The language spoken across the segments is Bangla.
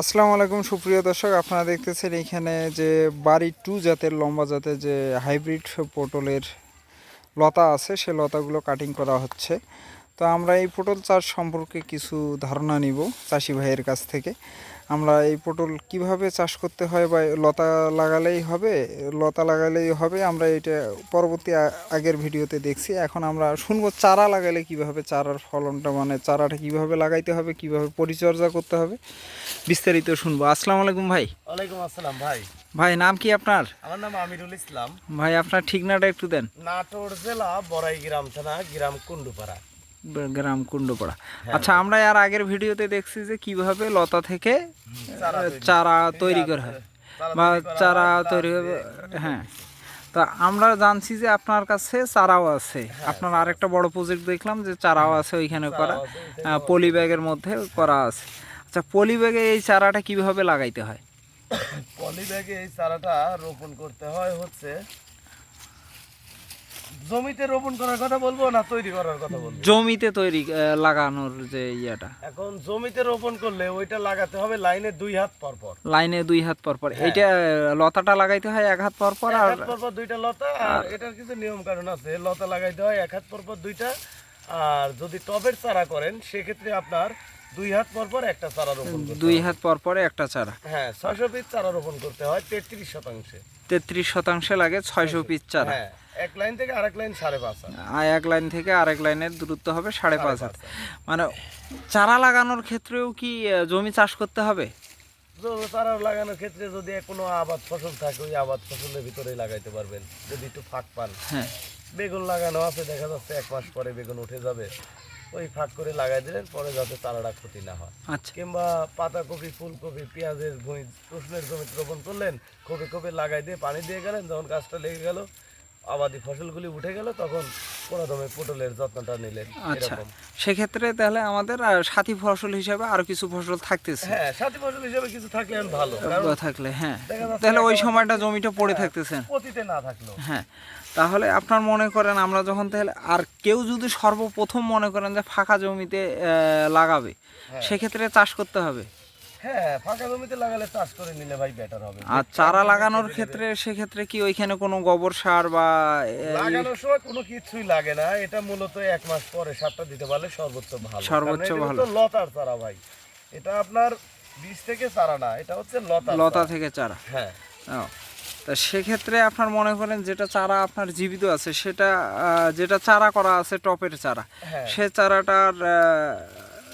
আসসালামু আলাইকুম, সুপ্রিয় দর্শক। আপনারা দেখতেছেন এখানে যে বাড়ি টু জাতের, লম্বা জাতের যে হাইব্রিড পটলের লতা আছে, সে লতাগুলো কাটিং করা হচ্ছে। তো আমরা এই পটল চাষ সম্পর্কে কিছু ধারণা নিব চাষি ভাইয়ের কাছ থেকে। আমরা এই পটল কীভাবে চাষ করতে হয় বা লতা লাগালেই হবে লতা লাগালেই হবে আমরা এটা পরবর্তী আগের ভিডিওতে দেখছি। এখন আমরা শুনব চারা লাগালে কীভাবে চারার ফলনটা মানে চারাটা কীভাবে লাগাইতে হবে কীভাবে পরিচর্যা করতে হবে বিস্তারিত শুনব। আসসালামু আলাইকুম ভাই। ওয়ালাইকুম আসসালাম ভাই। ভাই নাম কি আপনার? আমার নাম আমিরুল ইসলাম। ভাই আপনার ঠিকানাটা একটু দেন। নাটোর জেলা বড়াই গ্রাম থানা গ্রাম কুন্ডুপাড়া গ্রাম কুণ্ডপাড়া। আচ্ছা আমরা আর আগের ভিডিওতে দেখছি যে কীভাবে লতা থেকে চারা তৈরি। করা হয়। বা চারা তৈরি হ্যাঁ তা আমরা জানছি যে আপনার কাছে চারাও আছে। আপনার আরেকটা বড় প্রজেক্ট দেখলাম যে চারাও আছে ওইখানে করা পলি ব্যাগের মধ্যে করা আছে। আচ্ছা পলি ব্যাগে এই চারাটা কীভাবে লাগাইতে হয়? পলি ব্যাগে এই চারাটা রোপণ করতে হয় হচ্ছে জমিতে রোপণ করার কথা বলব না তৈরি করার কথা বলব? জমিতে তৈরি লাগানোর যে ইয়েটা। এখন জমিতে রোপণ করলে ওইটা লাগাতে হবে লাইনে দুই হাত পর পর। লাইনে দুই হাত পর পর। এইটা লতাটা লাগাইতে হয় এক হাত পর পর আর পর পর দুইটা লতা আর এটার কিছু নিয়ম কারণ আছে। লতা লাগাইতে হয় এক হাত পর পর দুইটা আর যদি টবের চারা করেন সেক্ষেত্রে আপনার দুই হাত পর পর একটা চারা রোপণ দুই হাত পর পরে একটা চারা। হ্যাঁ ছয়শো পিস চারা রোপণ করতে হয় তেত্রিশ শতাংশে। তেত্রিশ শতাংশে লাগে ছয়শো পিস চারা। হ্যাঁ। এক লাইন থেকে আরেক লাইন সাড়ে পাঁচ এক লাইন থেকে আরেক লাইনের দূরত্ব হবে সাড়ে পাঁচ হাত মানে চারা লাগানোর ক্ষেত্রেও কি জমি চাষ করতে হবে? চারা লাগানোর ক্ষেত্রে যদি কোনো আবাদ ফসল থাকে ওই আবাদ ফসলের ভিতরেই লাগাইতে পারবেন। যদি একটু ফাঁক পান। হ্যাঁ। বেগুন লাগানো আছে দেখা যাচ্ছে এক মাস পরে বেগুন উঠে যাবে। ওই ফাঁক করে লাগাই দিলেন পরে যাতে চারাটা ক্ষতি না হয়। আচ্ছা। কিংবা পাতাকপি ফুলকপি পেঁয়াজের ভুঁই রসুনের জমিতে রোপণ করলেন কপি কপি লাগাই দিয়ে পানি দিয়ে গেলেন যখন গাছটা লেগে গেল আবাদি ফসলগুলি উঠে গেল তখন কোনো পটলের যত্নটা নিলেন। আচ্ছা সেক্ষেত্রে তাহলে আমাদের সাথী ফসল হিসাবে আরও কিছু ফসল থাকতেছে। হ্যাঁ সাথী ফসল হিসেবে কিছু থাকলে ভালো থাকলে হ্যাঁ। তাহলে ওই সময়টা জমিটা পড়ে থাকতেছেন পতিতে না থাকল হ্যাঁ তাহলে আপনার মনে করেন আমরা যখন তাহলে আর কেউ যদি সর্বপ্রথম মনে করেন যে ফাঁকা জমিতে লাগাবে সেক্ষেত্রে চাষ করতে হবে। হ্যাঁ ফাঁকা জমিতে লাগালে চাষ করে নিলে ভাই বেটার হবে। আর চারা লাগানোর ক্ষেত্রে সেক্ষেত্রে কি ওইখানে কোনো গোবর সার বা লাগানোর সময় কোনো কিছুই লাগে না এটা মূলত এক মাস পরে সারটা দিতে পারলে সর্বোচ্চ ভালো। সর্বোচ্চ ভালো। লতার চারা ভাই। এটা আপনার বীজ থেকে চারা না এটা হচ্ছে লতা লতা থেকে চারা। হ্যাঁ। তা সেক্ষেত্রে আপনার মনে করেন যেটা চারা আপনার জীবিত আছে সেটা যেটা চারা করা আছে টপের চারা হ্যাঁ। সে চারাটার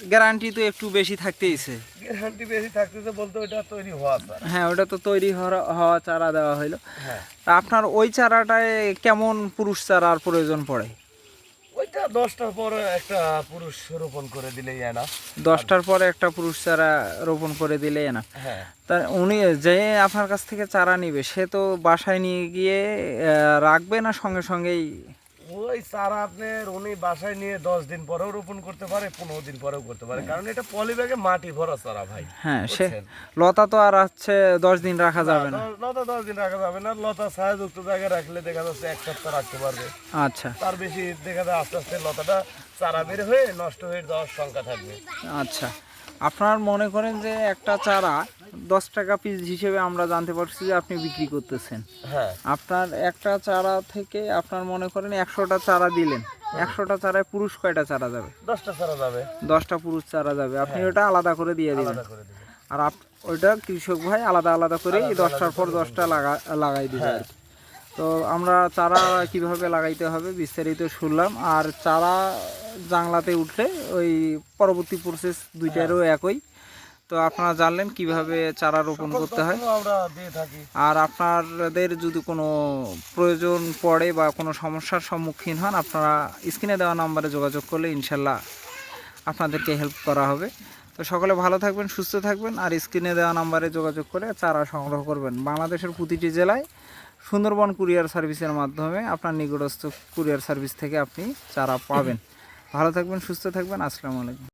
গ্যারান্টি তো একটু বেশি থাকতেইছে। গ্যারান্টি বেশি থাকতেছে বলতে ওইটা তৈরি হওয়া হ্যাঁ ওটা তো তৈরি হওয়া- চারা দেওয়া হইল। হ্যাঁ। তা আপনার ওই চারাটায় কেমন পুরুষ চারার প্রয়োজন পড়ে? ওইটা দশটার পর একটা পুরুষ রোপণ করে দিলেই না। দশটার পরে একটা পুরুষ চারা রোপণ করে দিলে না। হ্যাঁ। তা উনি যে আপনার কাছ থেকে চারা নিবে সে তো বাসায় নিয়ে গিয়ে রাখবে না সঙ্গে সঙ্গেই ওই চারা আপনার উনি বাসায় নিয়ে দশ দিন পরেও রোপণ করতে পারে পনেরো দিন পরেও করতে পারে। কারণ এটা পলি ব্যাগে মাটি ভরা চারা ভাই হ্যাঁ সে লতা তো আর হচ্ছে দশ দিন রাখা যাবে না। লতা দশ দিন রাখা যাবে না লতা ছায়াযুক্ত জায়গায় রাখলে দেখা যাচ্ছে এক সপ্তাহ রাখতে পারবে। আচ্ছা। তার বেশি দেখা যায় আস্তে আস্তে লতাটা চারা বের হয়ে নষ্ট হয়ে যাওয়ার সংখ্যা থাকবে। আচ্ছা। আপনার মনে করেন যে একটা চারা দশ টাকা পিস হিসেবে আমরা জানতে পারছি যে আপনি বিক্রি করতেছেন। হ্যাঁ। আপনার একটা চারা থেকে আপনার মনে করেন একশোটা চারা দিলেন। একশোটা চারায় পুরুষ কয়টা চারা যাবে? দশটা চারা যাবে। দশটা পুরুষ চারা যাবে। আপনি ওটা আলাদা করে দিয়ে দেবে আর আপ- ওইটা কৃষক ভাই আলাদা আলাদা করে দশটার পর দশটা লাগা লাগাই দিবে আর কি। তো আমরা চারা কীভাবে লাগাইতে হবে বিস্তারিত শুনলাম। আর চারা জাংলাতে উঠলে ওই পরবর্তী প্রসেস দুইটারও একই। তো আপনারা জানলেন কীভাবে চারা রোপণ করতে হয়। আর আপনাদের যদি কোনো প্রয়োজন পড়ে বা কোনো সমস্যার সম্মুখীন হন আপনারা স্ক্রিনে দেওয়া নাম্বারে যোগাযোগ করলে ইনশাল্লাহ আপনাদেরকে হেল্প করা হবে। তো সকলে ভালো থাকবেন সুস্থ থাকবেন আর স্ক্রিনে দেওয়া নাম্বারে যোগাযোগ করে চারা সংগ্রহ করবেন। বাংলাদেশের প্রতিটি জেলায় সুন্দরবন কুরিয়ার সার্ভিসের মাধ্যমে আপনার নিকটস্থ কুরিয়ার সার্ভিস থেকে আপনি চারা পাবেন। ভালো থাকবেন সুস্থ থাকবেন। আসসালামু আলাইকুম।